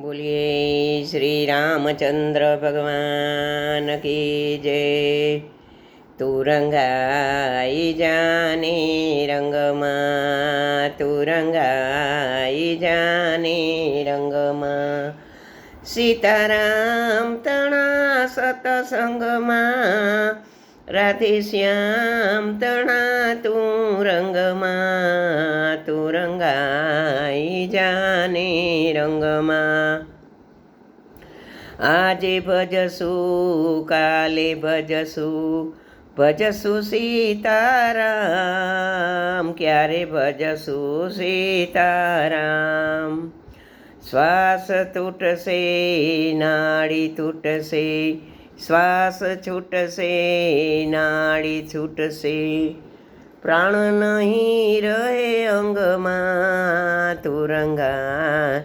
બોલીએ શ્રી રામચંદ્ર ભગવાન કી જય. તુરંગાઈ જાને રંગમાં, તુરંગાઈ જાને રંગમાં. સીતારામ તણા સતસંગમાં રાધે શ્યામ તણા તું રંગમાં તું રંગાઈ જાને રંગમાં. આજે ભજશું કાલે ભજશું ભજશું સીતારામ. ક્યારે ભજશું સીતારામ? શ્વાસ તૂટશે, નાડી તૂટશે શ્વાસ છૂટશે નાળી છૂટશે. પ્રાણ નહીં રહે અંગમાં તુરંગા,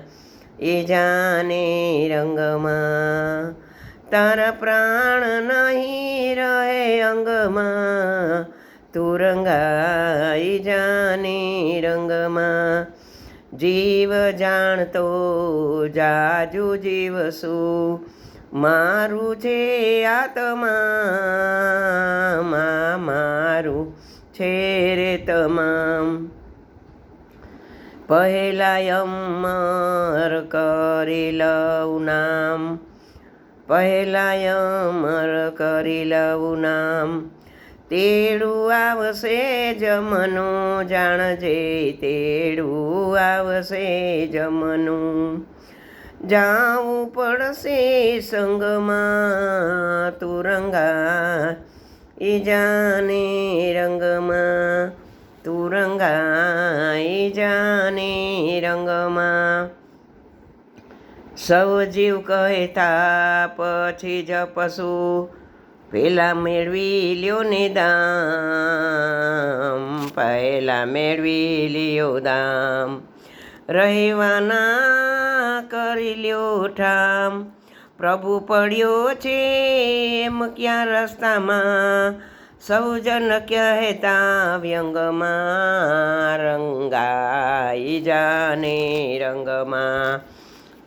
એ જાને રંગમાં. તારા પ્રાણ નહીં રહે અંગમાં તુરંગા, એ જાને રંગમાં. જીવ જાણતો જાજુ જીવશું. મારું છે આત્મા મારું છે રે તમામ. પહેલા અમર કરી લઉં નામ પહેલા અમર કરી લઉં નામ. તેડું આવશે જમનું જાણજે તેડું આવશે જમનું જાવું પડશે સંગમાં તુરંગા એ જાને રંગમાં તુરંગા એ જાને રંગમાં સૌ જીવ કહેતા પછી જપશું પેલા મેળવી લ્યો ને દામ પહેલાં મેળવી લ્યો દામ. રહેવાના કરી લ્યો ઠામ. પ્રભુ પડ્યો છે એમ ક્યાં રસ્તામાં? સૌજન કહેતા વ્યંગમાં, રંગાઈ જાને રંગમાં.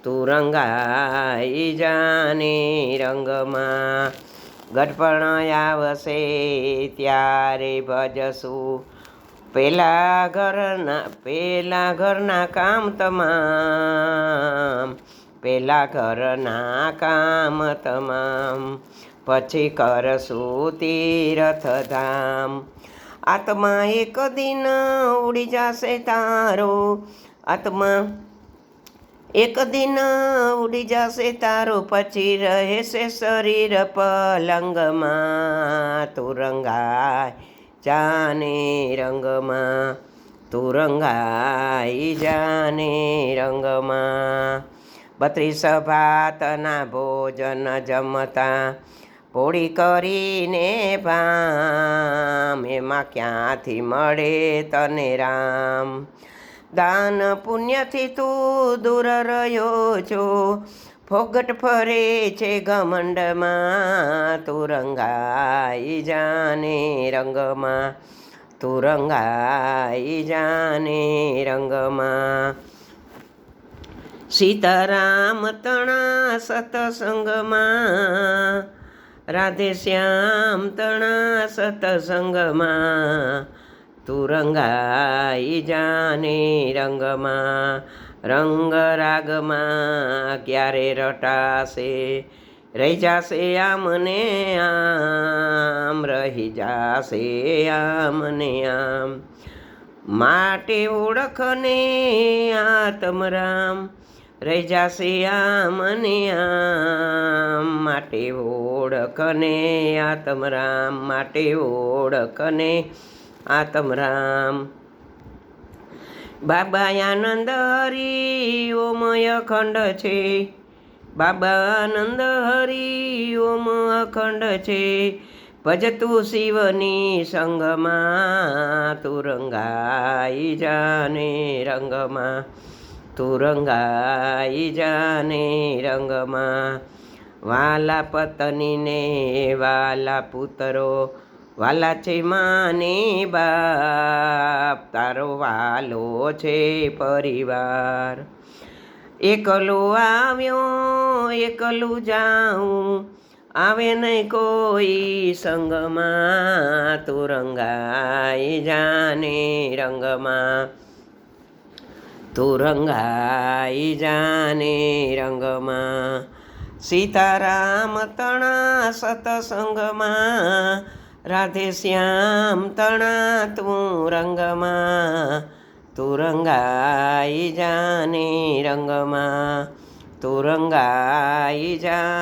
તું રંગાઈ જાને રંગમાં. ગઢપણ આવશે ત્યારે ભજશું. પેલા ઘરના પેલા ઘરના કામ તમામ. પેલા ઘરના કામ તમામ. પછી કરશું તીર્થધામ આત્મા એક દિન ઉડી જશે તારો. આત્મા એક દિન ઉડી જશે તારો. પછી રહેશે શરીર પલંગમાં. તુરંગાય જાને રંગમાં તુરંગાઈ જાને રંગમાં. બત્રીસ ભાતના ભોજન જમતા, પોળી કરીને ભામ, એમાં ક્યાંથી મળે તને રામ? દાન પુણ્યથી તું દૂર રહ્યો છો ફોગટ ફરે છે ઘમંડમાં, તુરંગાઈ જાને રંગમાં, તુરંગાઈ જાને રંગમાં. સીતારામ તણા સતસંગમાં, રાધે શ્યામ તણા સતસંગમાં, તુરંગાઈ જાને રંગમાં. રંગ રાગમાં ક્યારે રટાશે? રહી જાશે આમ ને આમ, રહી જાશે આમ ને આમ. માટે ઓળખને આત્મરામ, રહી જાશે આમને આમ. માટે ઓળખને આત્મરામ, માટે ઓળખને આત્મરામ. બાબા આનંદ હરી ઓમ અખંડ છે. બાબા આનંદ હરી ઓમ અખંડ છે. ભજતું શિવની સંગમાં તું રંગાઈ જાને રંગમાં તું રંગાઈ જાને રંગમાં. વાલા પત્નીને વાલા પુત્રો વાલા છે માને બાપ તારો વાલો છે પરિવાર. એકલું આવ્યો, એકલું જાઉં, આવે નહીં કોઈ સંગમાં, તું રંગાઈ જાને રંગમાં. તું રંગાઈ જાને રંગમાં. સીતારામ તણા સતસંગમાં રાધે શ્યામ તણા તું રંગમાં. તું રંગાઈ જાને રંગમાં. તું રંગાઈ જા